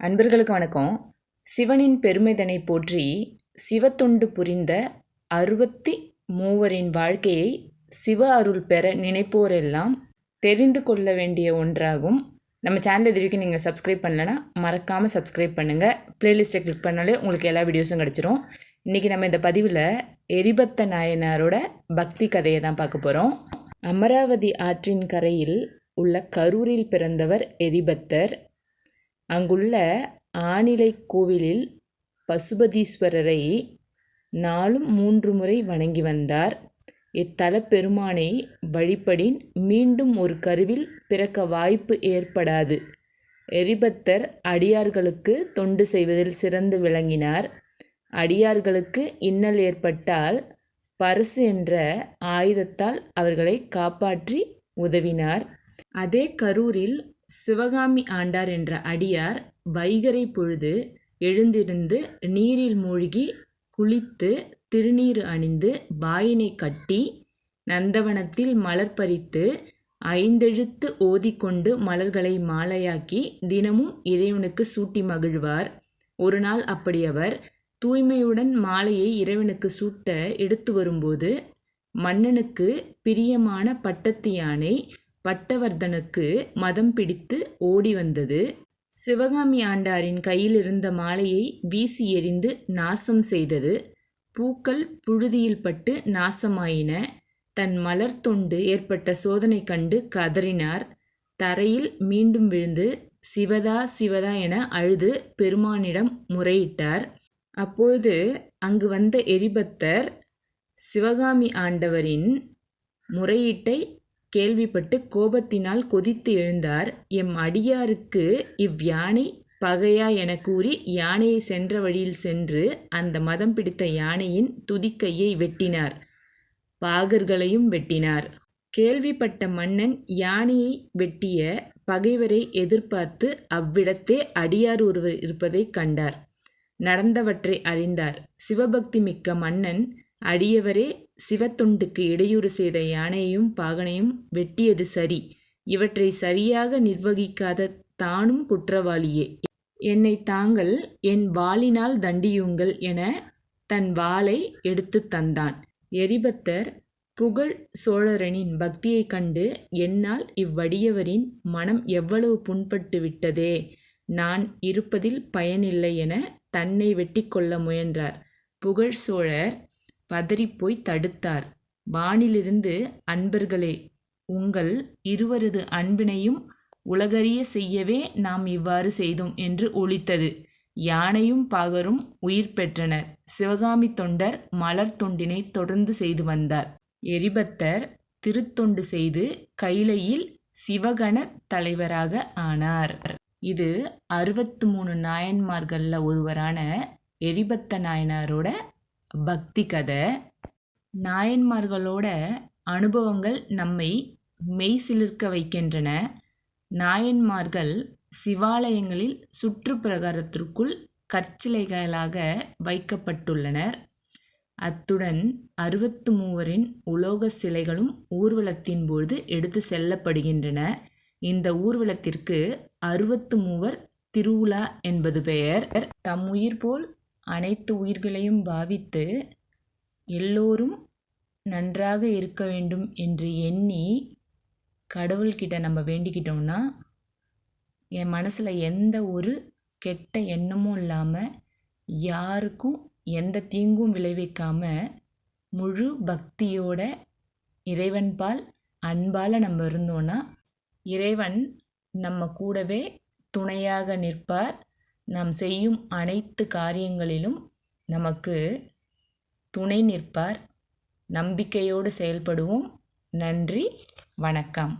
அன்பர்களுக்கு வணக்கம். சிவனின் பெருமைதனை போற்றி சிவத்தொண்டு புரிந்த அறுபத்தி மூவரின் வாழ்க்கையை சிவ அருள் பெற நினைப்போரெல்லாம் தெரிந்து கொள்ள வேண்டிய ஒன்றாகும். நம்ம சேனல் இது வரைக்கும் நீங்கள் சப்ஸ்கிரைப் பண்ணலைன்னா மறக்காமல் சப்ஸ்கிரைப் பண்ணுங்கள் ப்ளேலிஸ்ட்டை கிளிக் பண்ணாலே உங்களுக்கு எல்லா வீடியோஸும் கிடச்சிரும். இன்றைக்கி நம்ம இந்த பதிவில் எரிபத்த நாயனாரோட பக்தி கதையை தான் பார்க்க போகிறோம் அமராவதி ஆற்றின் கரையில் உள்ள கரூரில் பிறந்தவர் எரிபத்தர். அங்குள்ள ஆனிலை கோவிலில் பசுபதீஸ்வரரை நாளும் மூன்று முறை வணங்கி வந்தார். இத்தல பெருமானை வழிபடின் மீண்டும் ஒரு கருவில் பிறக்க வாய்ப்பு ஏற்படாது. எரிபத்தர் அடியார்களுக்கு தொண்டு செய்வதில் சிறந்து விளங்கினார். அடியார்களுக்கு இன்னல் ஏற்பட்டால் பரசு என்ற ஆயுதத்தால் அவர்களை காப்பாற்றி உதவினார். அதே கரூரில் சிவகாமி ஆண்டார் என்ற அடியார் வைகரை பொழுது எழுந்திருந்து நீரில் மூழ்கி குளித்து திருநீறு அணிந்து வாயினை கட்டி நந்தவனத்தில் மலர் பறித்து ஐந்தெழுத்து ஓதிக்கொண்டு மலர்களை மாலையாக்கி தினமும் இறைவனுக்கு சூட்டி மகிழ்வார். ஒரு நாள் அப்படி அவர் தூய்மையுடன் மாலையை இறைவனுக்கு சூட்ட எடுத்து வரும்போது மன்னனுக்கு பிரியமான பட்டத்து யானை பட்டவர்தனுக்கு மதம் பிடித்து ஓடி வந்தது. சிவகாமி ஆண்டாரின் கையில் இருந்த மாலையை வீசி எறிந்து நாசம் செய்தது. பூக்கள் புழுதியில் பட்டு நாசமாயின. தன் மலர் தொண்டு ஏற்பட்ட சோதனை கண்டு கதறினார். தரையில் மீண்டும் விழுந்து சிவதா சிவதா என அழுது பெருமானிடம் முறையிட்டார். அப்பொழுது அங்கு வந்த எரிபத்தர் சிவகாமி ஆண்டவரின் முறையீட்டை கேள்விப்பட்டு கோபத்தினால் கொதித்து எழுந்தார். எம் அடியாருக்கு இவ்யானை பகையா என கூறி யானையை சென்ற வழியில் சென்று அந்த மதம் பிடித்த யானையின் துதிக்கையை வெட்டினார். பாகர்களையும் வெட்டினார். கேள்விப்பட்ட மன்னன் யானையை வெட்டிய பகைவரை எதிர்பார்த்து அவ்விடத்தே அடியார் ஒருவர் இருப்பதை கண்டார். நடந்தவற்றை அறிந்தார். சிவபக்தி மிக்க மன்னன் அடியவரே சிவத்தொண்டுக்கு இடையூறு செய்த யானையையும் பாகனையும் வெட்டியது சரி. இவற்றை சரியாக நிர்வகிக்காத தானும் குற்றவாளியே. என்னை தாங்கள் என் வாளினால் தண்டியுங்கள் என தன் வாளை எடுத்து தந்தான். எரிபத்தர் புகழ் சோழரனின் பக்தியைக் கண்டு என்னால் இவ்வடியவரின் மனம் எவ்வளவு புண்பட்டு விட்டதே. நான் இருப்பதில் பயனில்லை என தன்னை வெட்டி கொள்ள முயன்றார். புகழ் சோழர் பதறிப்போய் தடுத்தார். வானிலிருந்து அன்பர்களே உங்கள் இருவரது அன்பினையும் உலகறிய செய்யவே நாம் இவ்வாறு செய்தோம் என்று ஒழித்தது யானையும் பாகரும் உயிர் பெற்றனர். சிவகாமி தொண்டர் மலர் தொண்டினை தொடர்ந்து செய்து வந்தார். எரிபத்தர் திருத்தொண்டு செய்து கைலையில் சிவகண தலைவராக ஆனார். இது அறுபத்து மூணு நாயன்மார்களில் ஒருவரான எரிபத்த நாயனாரோட பக்தி கதை. நாயன்மார்களோட அனுபவங்கள் நம்மை மெய் சிலிர்க்க வைக்கின்றன. நாயன்மார்கள் சிவாலயங்களில் சுற்றுப்பிரகாரத்திற்குள் கற்சிலைகளாக வைக்கப்பட்டுள்ளனர். அத்துடன் அறுபத்து மூவரின் உலோக சிலைகளும் ஊர்வலத்தின் போது எடுத்து செல்லப்படுகின்றன. இந்த ஊர்வலத்திற்கு அறுபத்து மூவர் திருவுலா என்பது பெயர். தம் உயிர் போல் அனைத்து உயிர்களையும் பாவித்து எல்லோரும் நன்றாக இருக்க வேண்டும் என்று எண்ணி கடவுள்கிட்ட நம்ம வேண்டிக்கிட்டோம்னா என் மனசில் எந்த ஒரு கெட்ட எண்ணமும் இல்லாமல் யாருக்கும் எந்த தீங்கும் விளைவிக்காமல் முழு பக்தியோட இறைவன்பால் அன்பால் நம்ம இருந்தோன்னா இறைவன் நம்ம கூடவே துணையாக நிற்பார். நாம் செய்யும் அனைத்து காரியங்களிலும் நமக்கு துணை நிற்பார். நம்பிக்கையோடு செயல்படுவோம். நன்றி. வணக்கம்.